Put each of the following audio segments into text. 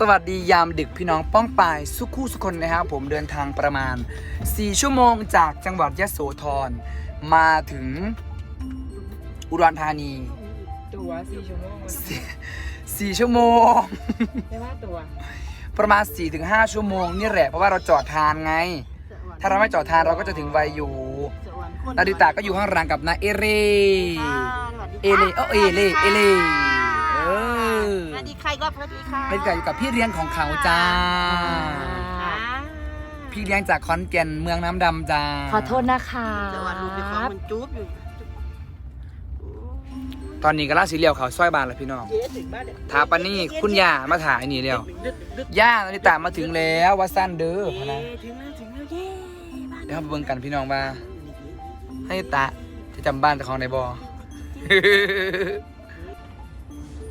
สวัสดียามดึกพี่น้องป้องปายสุขคู่สุคนนะครับผมเดินทางประมาณ 4 ชั่วโมงจากจังหวัดยโสธรมาถึงอุดรธานี ตัวสี่ชั่วโมง4 4ชั่วโมง ไม่ว่าตัวประมาณ 4-5 ชั่วโมงนี่แหละเพราะว่าเราจอดทานไง ถ้าเราไม่จอดทานเราก็จะถึงไวอยู่นาดิตาก็อยู่ข้างหลังกับนาเอเร่เอเล่เออเอเล่เอเล่เออ สวัสดีใครก็สวัสดีค่ะเป็นไก่อยู่กับพี่เลี้ยงของเขาจ้า อ่าพี่เลี้ยงจากขอนแก่นเมืองน้ำดำจ้าขอโทษนะคะจังหวัดลูกไปของมันจุ๊บอยู่ตอนนี้ก็ล่าสีเหลียวเขาซอยบานแล้วพี่น้องเจ๊ถึงบ้านเนี่ยทาปานี่คุณย่ามาถ่ายนี่เร็วดึกดึกย่านาริตามาถึงแล้ววัดสั้นเด้อพะนะถึงแล้วถึงแล้วเย้บ้านเดี๋ยวเราไปเบิ่งกันพี่น้องว่าให้ตาจะจำบ้านเจ้าของในบอ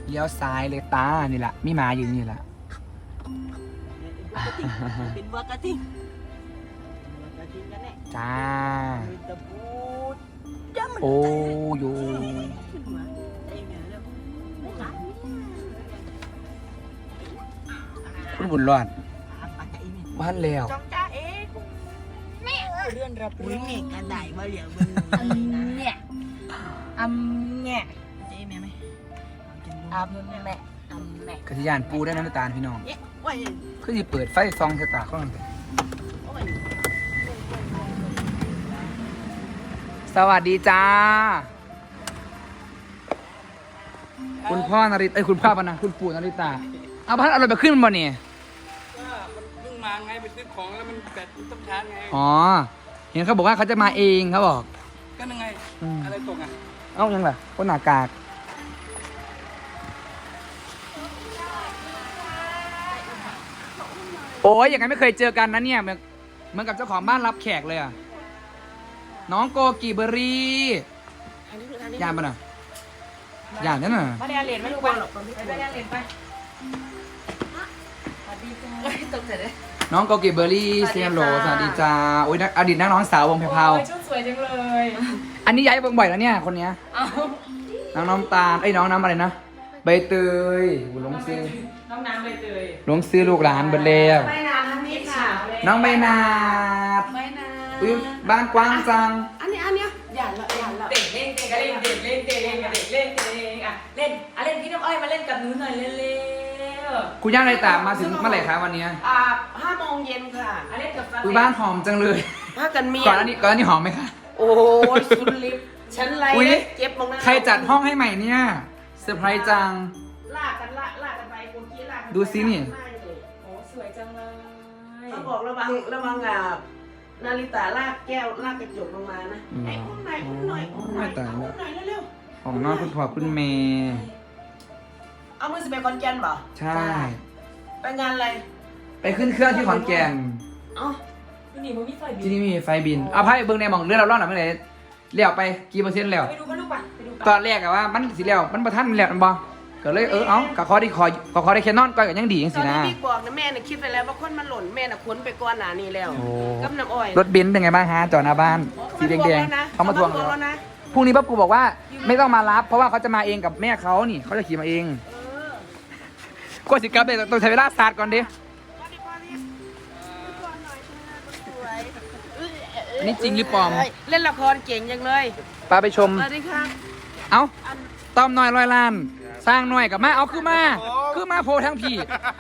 เลี้ยวซ้ายเลยตานี่แหละมีหมาอยู่นี่แหละเป็นบัวกระทิงบัวกระทิงกันแน่จ้ามีตะปูดจ้ามันโอ้โยขึ้นมาไอ้แม่แล้วไม่หลับคุณบุญรอดปากไอ้แม่บ้านแล้วจ้องจ้าเอ๊ะแม่เลื่อนรับอุ้ยแม่กระไดมาเหลียวมึงเนี่ยอัมเนี่ยเจ๊แม่ไหม อัมแม่อัมแม่กระทิยานปูได้นะน้ำตาลพี่น้องเอ๊ะว่าอย่างคือจะเปิดไฟซองสตาร์ข้างหลังสวัสดีจ้า คุณพ่อนาริตเอ้ยคุณพ่อปะนะคุณปู่นาริตาเอาพัดเอาอะไรไปขึ้นบ่เนี่ยเพิ่งมาไงไปซื้อของแล้วมันแบตมันต้องชาร์จไงอ๋อ เห็นเขาบอกว่าเขาจะมาเองเขาบอกก็นั่งไง อืมอะไรตกอะ เอ้ายังล่ะคนหน้ากาก โอ้ยอย่างนั้นไม่เคยเจอกันนะเนี่ยเหมือนเหมือนกับเจ้าของบ้านรับแขกเลยอะน้องโกกีเบอรี่ยานปะน่ะยานนั่นน่ะมาเรียนเหรียญไม่รู้ป่ะไปเรียนเหรียญไปสวัสดีจ้าตกเสร็จเลยน้องโกกีเบอรี่เซียมโหลสวัสดีจ้าโอ้ยนักอดีตนักร้องสาววงเพลาโอ้ยชุดสวยจังเลย อันนี้ย้ายเบิ่งบ่อยแล้วเนี่ยคนเนี้ยเอาน้องน้ำตาลไอ้ยน้องน้ำอะไรนะใบเตยหูหลงซื้อ น้องน้ำใบเตยหลงซื้อลูกหลานเบิดแล้วไม่นานทั้งนี้ค่ะน้องใบนาดไม่นานอุ้ยบ้านกว้างจัง อันนี้อันเนี้ยอย่าละอย่าละเด็กเล่นเด็กก็เล่นเด็กเล่นเด็กเล่นกับเด็กเล่นเด็กอะเล่นอะเล่นพี่น้ำอ้อยมาเล่นกับหนูหน่อยเร็วคุณย่าไรตามมาถึงเมื่อไหร่คะวันเนี้ยอ่าห้าโมงเย็นค่ะๆอะเล่นกับอุ้ยบ้านหอมจังเลยผ้ากันเมียก่อนอันนี้ก่อนอันนี้หอมไหมคะโอ้ยสุดลิฟต์ฉันไรอุ๊ยเลยเจ็บมองหน้าใครจัดห้องให้ใหม่เนี่ยเซอร์ไพรส์จังลากกัน ดูสินี่ โอ้สวยจังเลยเขาบอกระวังระวังอะนาริตาลากแก้วลากกระจกลงมานะอืมไอ้อุ้มหน่อยอุ้มหน่อยอุ้มหน่อยโอ้ยตายเอาแล้วอุ้มหน่อยเร็วของน้องคุณพ่อคุณเมย์ๆเอามือสิไปคอนแกนบ่ใช่ไปงานอะไรไปขึ้นเครื่องที่ขอนแก่นเอ้าดูนี่มันมีไฟบิที่นนี่มีไฟบินเอาไพ่เบิ้งในหมองเลื่อนเราล่อนหน่อยไม่ได้เลี้ยวไปกี่เปอร์เซ็นต์แล้วไปดูกันลูกป่ะไปดูตอนแรกอะว่ามันสิแล้วมันประทันแล้วมันบอ ก็เลยเออเอากะขอดีขอก็ขอได้แค่นอนก่อนก็ยังดีจังตสิอนนะ ที่บิ๊กบอกนะแม่น่ะคิดไปแล้วว่าคนมันหล่นแม่น่ะขนไปก่อนหน้านี้แล้วโอ้ กับน้ำอ้อย รถเบนซ์เป็นไงบ้างฮะจอดหน้าบ้านสีแดงๆเขามาทวงแล้แล้ววนะพรุ่งนี้ป้าปูบอกว่าไม่ต้องมารับ เพราะว่าเขาจะมาเองกับแม่เขานี่เขาจะขี่มาเองเออก็สิกลับเลยต้องใช้เวลาสตาร์ทก่อนดิมาดิมาดิก่อนหน่อยสวยอันนี้จริงหรือปลอมเล่นละครเก่งจังเลยปาไปชม สวัสดีครับ เอ้าต้อมน้อยร้อยล้าน สร้างน้อยกับมาเอาคือมาคือมาโพทั้งพี่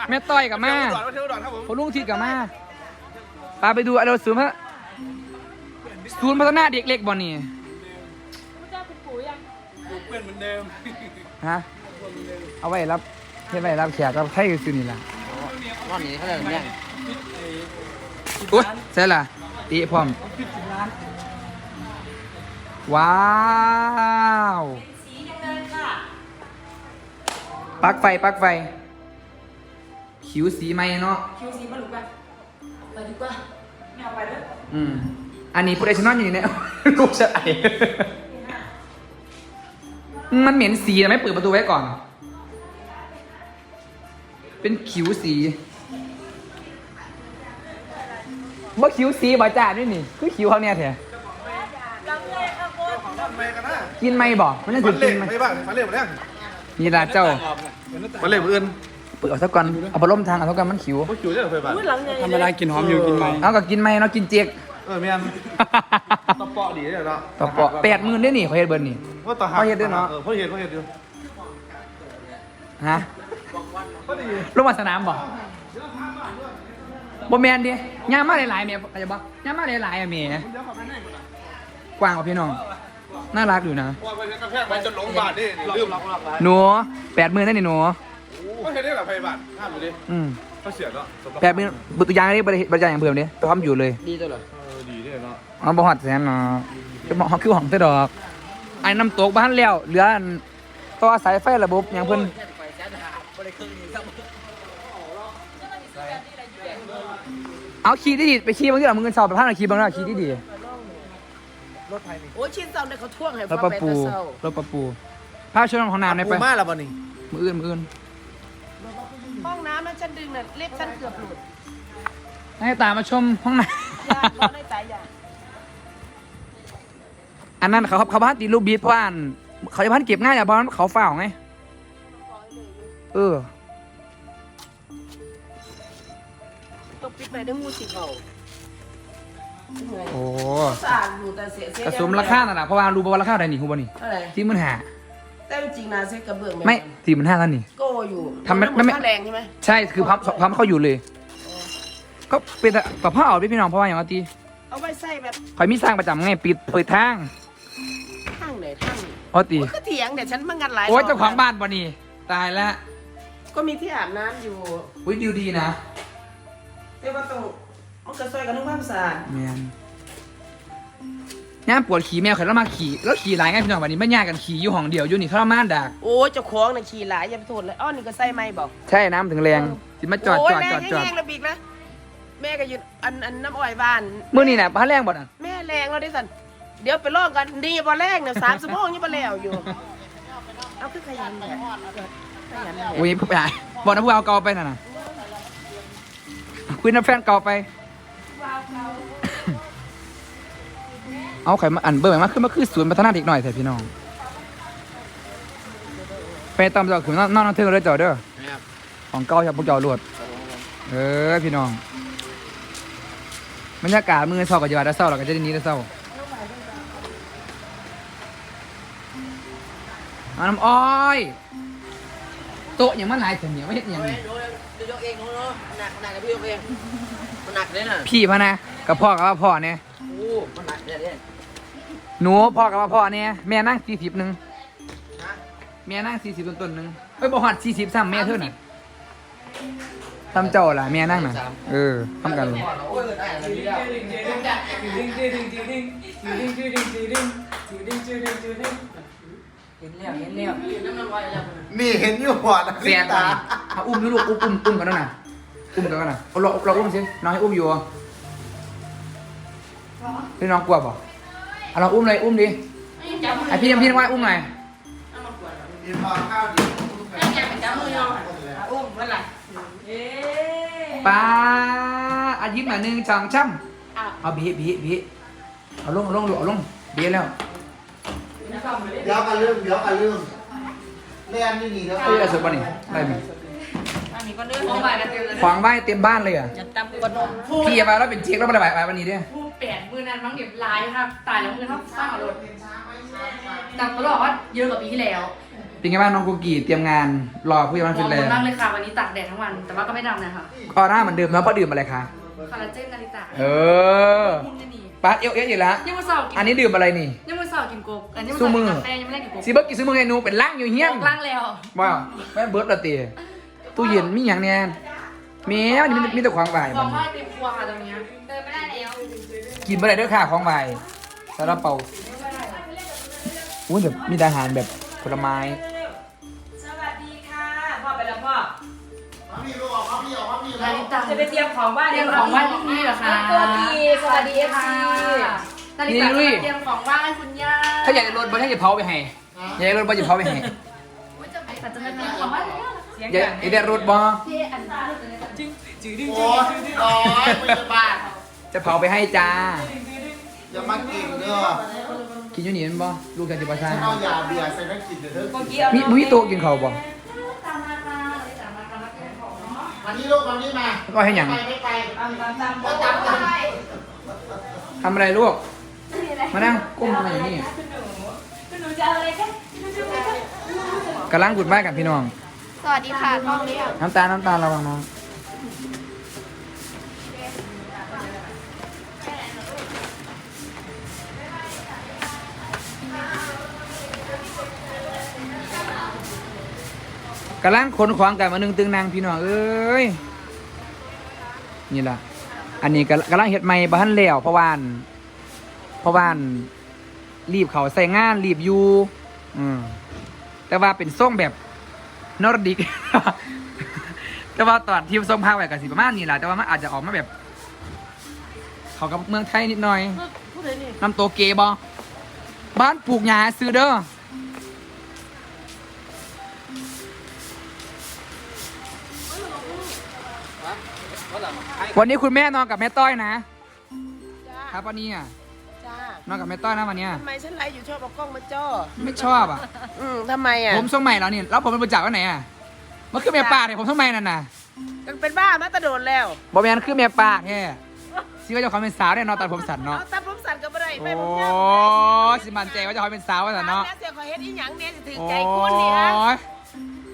แม่ต้อยกับมา ดอดมาเที่ยวดอดครับผมพลุงทิศกับมาปาไปดูอะไรศูนย์พัฒศูนย์พัฒนาเด็กเล็กบอลนี่เจ้าคุณปู่ยังปลูกเพื่อนเหมือนเดิมฮะ เอาไว้รับเฮ็ดไว้รับแขกรับไทยซื้อนี่ล่ะรอบนี้เขาจะเนี่ยอุ้ยใช่ล่ะตีพร้อม ว้าวสีแดงค่ะ ปลั๊กไฟปลั๊กไฟขิวสีไหมเนาะ คิวสีมาลูกป่ะไปดีกว่าไม่เอาไปเด้ออืม อันนี้โปรดักชั่นอยู่ในลูกจะไอมันเหม็นสีนะไม่เปิดประตูไว้ก่อน เป็นขิวสีบ่ขิวสีบ่จ่าด้วยนี่ คือขิวเขาเนี่ยเถอะทำไมกันนะกินไม่บอกมันน่าฟัจะนเล่กินไหม ไม่บ้างฟันเล่หมดแล้ว นี่ละเจ้าฟันเล่อื่นเปิดเอาสักก่อนเอาพัดลมทางเอาสักก่อนมันขิวพวกจิ๋วได้เหรอไฟบ้านอุ้ยหลังใหญ่ธรรมดากินหอมอยู่กินไหมเอาก็กินไหมเนาะกินเจ๊กเออแม่นตะเปาะดีเลยเนาะต่อปอแปดหมื่นได้นี่เขาเฮ็ดเบิร์นี่ว่าต่อหาพ่อเฮ็ดด้วยเนาะเออพ่อเฮ็ดพ่อเฮ็ดด้วยฮะพอดีลงมาสนามบ่บ่แมนดิย่างมาหลายๆเมียอาจจะบอกย่างมาหลายๆอะเมียกว้างกว่าพี่น้อง น่ารักอยู่นะว่าไปกระแทกไปจนหลงบาทนี่ลืมหนูแปดหมื่นได้นี่หนูพ่อเฮ็ดได้เหรอไฟบ้านห้ามอยู่ดิอืมเขาเสียเนาะแปดหมื่นบุตรยางนี่บริบริจาคอย่างเพิ่มดิตัวทำอยู่เลยดีตัวเหรอเออดีด้วยเนาะเอาบ่ฮอดแสนเนาะจะบอกเขาคือของเตดอกไอ้น้ำตกบ้านแล้วเหลืออันต่อสายไฟระบบอย่างเพิ่นเอาขี่ดีๆไปขี่บางทีเรามึงเงินสอบไปพันขี่บางทีขี่ดี ๆโอ้ยชิ้นเศร้าเนี่ยเขาท่วงให้รถปลาปูไปแต่เศร้ารถปลาปูพาช่วยน้องของน้ำได้ไปมาแล้วบ่นี่มืออื่นมืออื่นห้องน้ำนั้นฉันดึงน่ะเล็บฉันเกือบหลุดให้ตามมาชมห้องน้ยาร้อนในสายยาำอันนั้นเขาเขาพันตีลูกบีทเพราะว่าอันเขาจะพันเก็บง่ายอะเพราะเขาฝ่าวไงเออตกปิดไปด้วยมูสิเขา โอ้สะอาดอยู่แต่เสียเสียกระสมราคาน่ะนะเพราะว่ารู้ป่าวาราคาอะไรนี่ฮูบ่นี่เท่าไหร่ที่มันหาแต่จริงๆนะเซ็กกระเบื้องไม่สี่มันห้าท่านนี่โก้อยู่ทำไม่ไม่ไม่ค่าแรงใช่ไหมใช่คือพับพับเขาอยู่เลย ก็เป็นกับผ้าเอาด้วยพี่น้องเพราะว่าอย่างว่าตีเอาไว้ใส่แบบคอยมีสร้างประจำไงปิดเปิดทางข้างไหนข้างนี้อ๋อตีก็เถียงเดี๋ยวฉันมางันหลายโอ้ยรบเจ้าของบ้านบ่นี่ตายแล้วก็มีที่อาบน้ำอยู่อุ้ยดิวดีนะแต่ว่าต้อง มันก็ซอยกันทั้งความสะอาดแมนย่ามปวดขี่แมวเคยแล้วมาขี่แล้วขี่หลายไงพี่น้องวันนี้ไม่ยากกันขี่อยู่ห้องเดียวอยู่นี่ทรมานดากโอ้ยเจ้าของน่ะขี่หลายอย่าไปโทษเลยอ้อนี่ก็ใส่ไม่บอกใช่น้ำถึงแรงสิมาจอดโอ้จยอดแม่จอดจอดแห้งๆระบิกนะแม่ก็ยืนอันอันน้ำอ้อยบ้านมื่อนี่น่ะบ้านแรงบ่น่ะแม่แรงแล้วดิสันเดี๋ยวไปลองกันดีบ่แรงเนี่ยสามสิบโมงยังบ่แล้วอยู่เอาคือขยันแหละขยันแหละอุ้ยไปหาบอกนะพวกเอาเกาไปน่ะนะคุยน้ำแฟนเกาไป เอาไข่มาอันเบอร์ใหม่มาขึ้นมาคือศูนย์พัฒนาเด็กหน่อยเถอะพี่น้อง ไปตามจอขืนนอกนอกเทิงเลยจอเด้อของเก่าครับพวกเจ้าลวดเออพี่น้องบรรยากาศมือเศร้ากับยาได้เศร้าเราก็จะได้หนี้ได้เศร้าเอาน้ำอ้อยโต๊ะอย่างมันหลายเสียงเนี่ยไม่เห็นอย่างนี้ยกเองเนาะหนักหนักกับพี่ยกเอง มันหนักเลยน่ะพี่พะนะกับพ่อกับว่าพ่อเนี่ยโอ้มันหนักเนี่ยเนี่ยหนูพ่อกับว่าพ่อเนี่ยแม่นั่งสี่สิบหนึ่งแม่นั่งสี่สิบต้นๆหนึ่งเอ้ยบ่ฮอดสี่สิบซ้ำแม่เท่าน่ะทำเจ้าล่ะแม่นั่งน่ะเออทำกันเลยเห็นแล้วเห็นแล้วนี่เห็นอยู่หัวนะแฟนตาเอาอุ้มดูลูกอุ้มอุ้มอุ้มกันแล้วน่ะ อุ้มกันกันน่ะเอาเราเราอุ้มสิน้องให้อุ้มอยู่อะพี่น้องกลัวเปล่ะเอาเราอุ้มเลยอุ้มดิไอพี่ยังพี่ยังว่าอุ้มหน่อยกินมาข้าวดีอุ้มมันล่ะป้าอายิ้มหน่อยหนึ่งสองช่ำเอาบีบีบีเอาลงเอาลงเอาลงบีแล้วเดี๋ยวกันเรื่องเดี๋ยวกันเรื่องเล่นนี่นี่แล้วเอ้ยอะไรสุดป่ะนี่ได้ไหมอั นนี้ก็เนื้อของใบนะเต็มเลยขวางไว้เต็มบ้านเลยอะจะตำกระนมพี่อย่ามาแล้วเป็นเจ๊กแล้วมาระบายวันนี้ด้วยผู้แปดมือนั้นมั้งเก็บลายครับตายแล้วมือเขาสร้างเอารถแต่ตลอดว่าเยอะกว่าปีที่แล้วเป็นไงบ้างน้องกุกกี้เตรียมงานรอผู้ใหญ่บ้านมฟิองนแลบนนด์มากเลยค่ะวันนี้ตากแดดทั้งวัน แต่ว่าก็ไม่ดำนะคะออร่าเหมือนเดิมแล้วป้าดื่มอะไรคะคอลลาเจนนาฬิตาเออพุ่งจะดีป้าเอวเอวอยู่แล้วยังมาสอบกินอันนี้ดื่มอะไรนี่ยังมาสอบกินโกบอันนี้มาสู้สอบมืกิอนกาแฟยังไม่ได้กินโกบซีเบิร์กกี่ซื้อมือไงหนูเป็นล่างอยู่เฮี้ยนออกล่างแล้วว้าวแม่เบิร์ดละตี ตู้เย็นมีอย่างเนี้ยแม่มันมีมีแต่ของบ่ายบมัอกนว่าเต็มครัวค่ะตรงเนี้ยเดินไม่ได้แล้วกินไปได้ด้วยค่ะของบ่ายซาลาเปาอุ้ยแบบมีแต่อาหารแบบผลไม้ สวัสดีค่ะ พ่อไปแล้วพ่อพี่ลูกออกมาพี่ออกมาพี่นาฬิตาจะไปเตรียมของบ้านเตรียมของบ้านที่นี่เหรอคะตัวดีสวัสดีเอฟซีนาฬิตาจะเตรียมของบ้านให้คุณย่าถ้าอยากจะรถบ่ให้จะเผาไปให้อยากจะรถบ่จะเผาไปให้ไอ้สัตว์จะมาเตรียมของบ้านเสี ยงอยากดังอยากได้รถบ่ที่อันนี้จึงจืดดึงโอ้ยร้อยไม่จะบาทจะเผาไปให้จ้า อย่ามาเก่งเด้อกินอยู่นี่แมันบ่ลูกกันจิบะซ่าฉันเอายาเบียร์ใส่นักกินเด้อเมื่อกี้เอามีมีโต๊ะกินข้าวบ่ตามมาค่ะนาฬิตามาตามมาวันนี้ลูกวันนี้มาก็ให้หยัง ไปไม่ไปตามตามตามก็ตามกันทำอะไรลูก มานั่งก้มทำไมอย่างนี้หนูจะเอาอะไรกันกำลังบุดบ้านกับพี่น้อง สวัสดีค่ะกล้องนี้น้ำตาลน้ำตาลระวังน้องกำลังขนของกันมาหนึ่งตึงนางพี่น้องเอ้ยนี่ล่ะ อันนี้กำลังเฮ็ดใหม่บ้านแล้วเพราะว่านเพราะว่านรีบเขาใส่งานรีบอยู่อืมแต่ว่าเป็นส่งแบบ นอร์ดิก แต่ว่าตอนที่ส่งภาคไว้กับสิประมาณนี้แหละแต่ว่ามันอาจจะออกมาแบบ เขากับเมืองไทยนิดหน่อยพูดเลยนี่น้ำโตเกบอบ้านปลูกหญ้าซื้อเด้อวันนี้คุณแม่นอนกับแม่ต้อยนะ ครับวันนี้อะจ้า นอนกับแม่ต้อยนะวันเนี้ยทำไมฉันไลฟ์อยู่ชอบเอากล้องมาจ่อไม่ชอบอะ อืมทำไมอะผมส่งใหม่แล้วนี่แล้วผมเป็นบริจาควันไหนอะมันคือแม่ป้าเนี่ยผมส่งใหม่นั่นน่ะยังเป็นบ้ามาตะโดนแล้ว บอแมนคือแม่ป้าแค่ซิว่าเจะเขาเป็นสาวเนี่ยเนอนตัดผมสันเนาะเอาตาผมสั่นกับอะไรโอ้ไม่ผมยาวสิมันใจว่าเจะเขาเป็นสาวว่าสันเนาะแล้วเสียขอเฮ็ดอีหยังเนี่ยสิถือโอ้ใจคุณเนี่ยย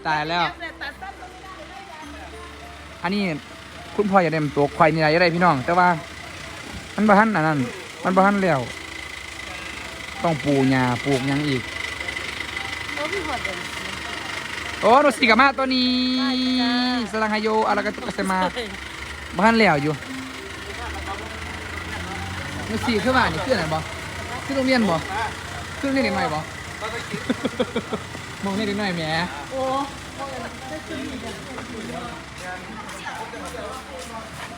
ตายแล้วเนี่ยตัดสั้นตรงนี้ได้อันนี้คุณพ่ออย่าเด็มตัวควายนี่ไรอะไรพี่น้อง แต่ว่า มันบ้านอันนั้น มันบ้านแล้ว ต้องปลูกหญ้าปลูกหยังอีก โอ้พี่หอดเลย โอ้โนสิกามาตัวนี้สลังไฮโยอะไรกันตุกเสมาบ้านแล้วอยู่โนสิขึ้นมานี่ขึ้นไหนบ่ขึ้นโรงเรียนบ่ขึ้นโรงเรียนเด็กหน่อยบ่ มองนี่เด็กหน่อยแหมโอ้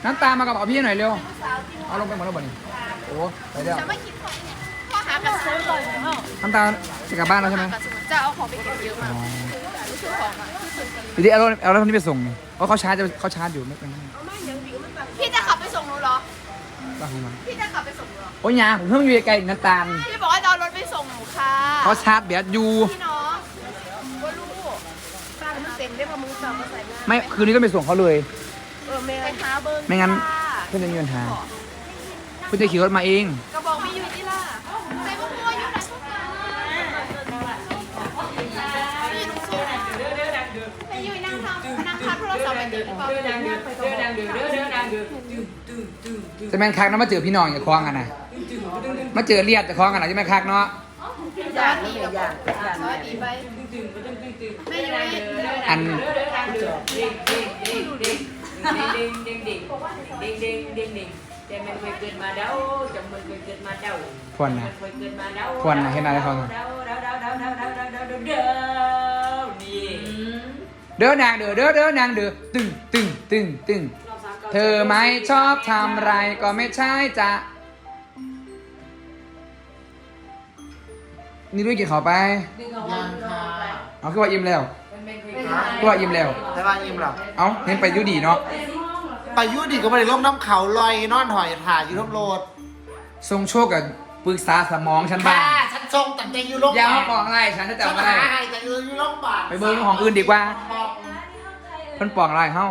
น้ำตาลมากับเอาพี่หน่อยเร็ว เอาลงไปหมดแล้วบ่นี่โอ้ไปแล้ว จะไม่คิดของเนี่ยพ่อหากระสุนก่อนเนาะน้ำตาลจะกลับบ้านแล้วใช่ไหมกระสุนจะเอาของไปเก็บเยอะมากรู้สึกของอะเดี๋ยวเอารถเอารถคันนี้ไปส่งนี่เพราะเขาชาร์จจะเขาชาร์จอยู่ไม่เป็นไรพี่จะขับไปส่งหนูเหรอ บ้าของมันพี่จะขับไปส่งหนูเหรอ โอ้ยยาผมเพิ่งอยู่ไกลๆน้ำตาลพี่บอกว่าจะเอารถไปส่งหนูค่ะ เขาชาร์จแบตอยู่พี่น้องว่าลูกสร้างมันเต็มได้พอมึงสอบมาใส่งานไม่คืนนี้ต้องไปส่งเขาเลย เออแม่ไปหาเบอร์ไม่งั้น ค่ะเพื่อนจะมีปัญหาเพื่อนจะขี่รถมาเองก็บอกไม่อยู่ที่ล่ะใส่พวกมัวอยู่ไหนพวกกันไม่อยู่ตรงโซนไม่อยู่นั่งทำนั่ง ทับโทรศัพท์ไปเดี๋ยวเปล่าจะแม่นคักนะมาเจอพี่น้องอย่าคล้องกันนะมาเจอเลียดจะคล้องกันนะจะแม่นคักเนาะยากนี่ยากยากสวัสดีไปไม่อยู่ในอันพวนนะพวนนะเห็นอะไรเขาเด้ อนางเด้อเด้อเด้อนางเด้อตึงตึงตึงตึงเธอไม่ชอบทำไรก็ไม่ใช่จะนี่ด้วยกินเขาวไปยังค่ะเอาคือว่าอิ่มแล้ว คือว่าอิ่มแล้วได้บ้างยิ้มหรอเอาเห็นไปอยุดีเนาะไปยุดีก็ไม่ได้ลงน้ำเขาลอยนอนถอยถ่ายอยู่ท้องโลดทรงโชคกับปรึกษาสมองฉันบ้างค่ะฉันทรงแต่ใจอยู่โรงพอย่าบามาลปองอะไรฉันจะฉันจำอะไรหาให้แต่อยู่อยู่โรงพยาบาลไปเบิ่งของอื่นดีกว่า เพิ่นปองอะไรเฮา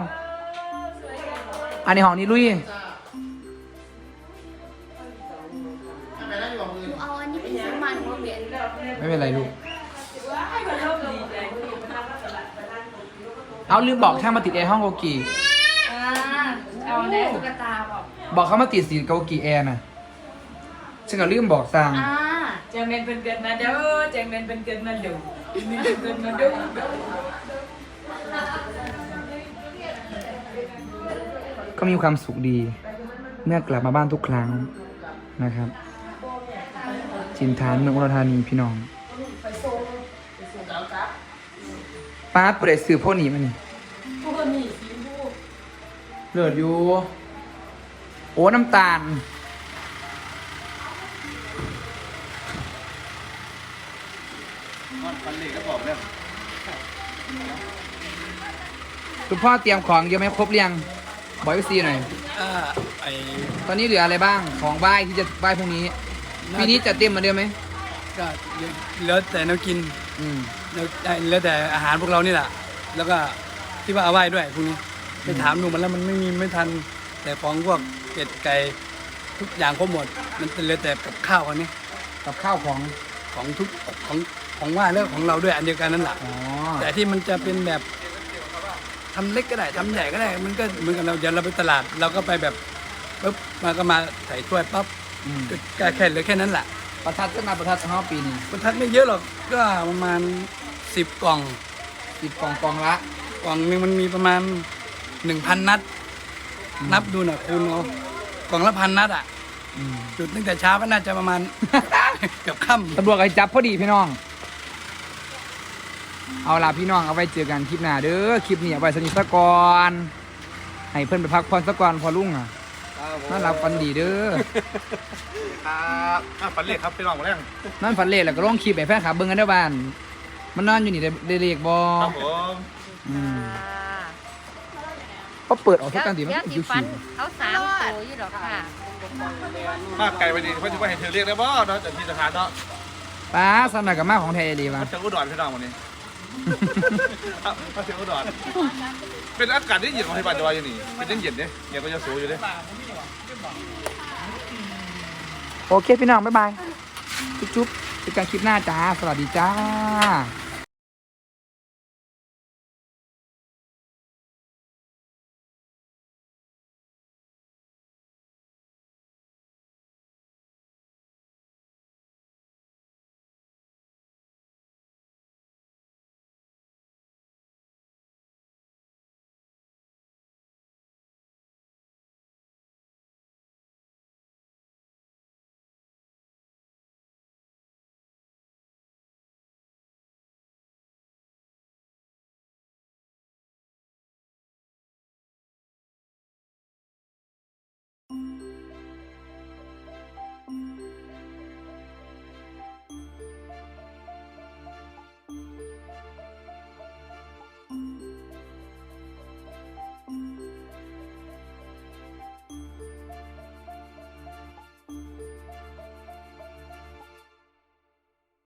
อันนี้ของนี้ลุยทำไมได้อยู่กับมือเอาอันนี้ไปซื้อมาหนูเปลี่ยนไม่เป็นไรลูก เอาลืมบอกช่างมาติดแอร์ห้องโกกีอ่าเอาแน่ตุ๊กตาบอกบอกเขามาติดสีโกกีแอร์น่ะฉันก็ลืมบอกสั่งอ่าจังเมนเป็นเกิดมาเด้อจังเมนเป็นเกิดมาดูมีเป็นเกิดมาดู ก็มีความสุขดี เมื่อกลับมาบ้านทุกครั้งนะครับ จินทานเมืองอุดรธานีพี่น้องป้าเปรตสื่อพวกนี้มานี่เลือดอยู่ โอ้น้ำตาล คุณพ่อเตรียมของเยอะไหมครบเรียง บอกพี่ซีหน่อย อ่าไอ้ตอนนี้เหลืออะไรบ้างของไหว้ที่จะไหว้พรุ่งนี้ปีนี้จะเต็มเหมือนเดิมไหมก็แล้วแต่แนวกินอืมแล้วแล้วแต่อาหารพวกเรานี่แหละแล้วก็ที่ว่าเอาไว้ด้วยพวกนี้อไปถามดูมันแล้วมันไม่มีไม่ทัน แต่ของพวกเป็ดไก่ทุกอย่างก็หมด มันเหลือแต่กับข้าวอันนี้กับข้าวของของทุกของของว่าแล้วของเราด้วยอันเดียวกันนั่นแหละอ๋อแต่ที่มันจะเป็นแบบ ทำเล็กก็ได้ทำใหญ่ก็ได้ มันก็เหมือนกับเราเดี๋ยวเราไปตลาด เราก็ไปแบบปุ๊บมาก็มาใส่ถ้วยปั๊บอืมก็แค่แค่เหลือแค่นั้นแหละประทัดขึ้นมาประทัดห้าปีนี้ประทัดไม่เยอะหรอกก็ประมาณสิบกล่องสิบกล่องกล่องละกล่องหนึงมันมีประมาณหนึ่งพันนัด นับดูหน่อยคูณเอากล่องละพันนัดอะ อืมจุดตั้งแต่เช้าก็น่าจะประมาณ เกือบค่ำตำรวจไอ้จับพอดีพี่น้อง เอาล่ะพี่น้องเอาไว้เจอกันคลิปหน้าเด้อคลิปนี้เอาไว้สนิทสะก่อนให้เพื่อนไปพักผ่อนสะก่อนพอลุงอะน่ารับฟันดีเด้อครับอะปันเล็กครับไปลองมาแล้วนั่นฝันเล่แล้วก็ลงคลิปให้แฟนคลับเบิ่งกันเด้อบ้าน มันนอนอยู่นี่ได้ได้เลขบ่ครับผมอืมก็เปิดออกทุกการตีมันเดี๋ยวเป็นสิคิวฟันๆเอาสามตัวอยู่ดอกค่ะมากไกลไปดีเพื่อนจะว่าเห็นเธอเรียกได้บ่เนาะจากที่สถานเนาะป้าสำนักกับมาของแท้ดีวะมาเชียงอุดรพี่น้องวันนี้ มาเสียงอุดรเป็นอากาศที่เย็นของที่บ้านดอยอยู่นี่เป็นเย็นเนี่ยเย็นก็จะสูงอยู่เลยโอเคพี่น้องบ๊ายบาย จุ๊บๆเจอกันคลิปหน้าจ้า สวัสดีจ้า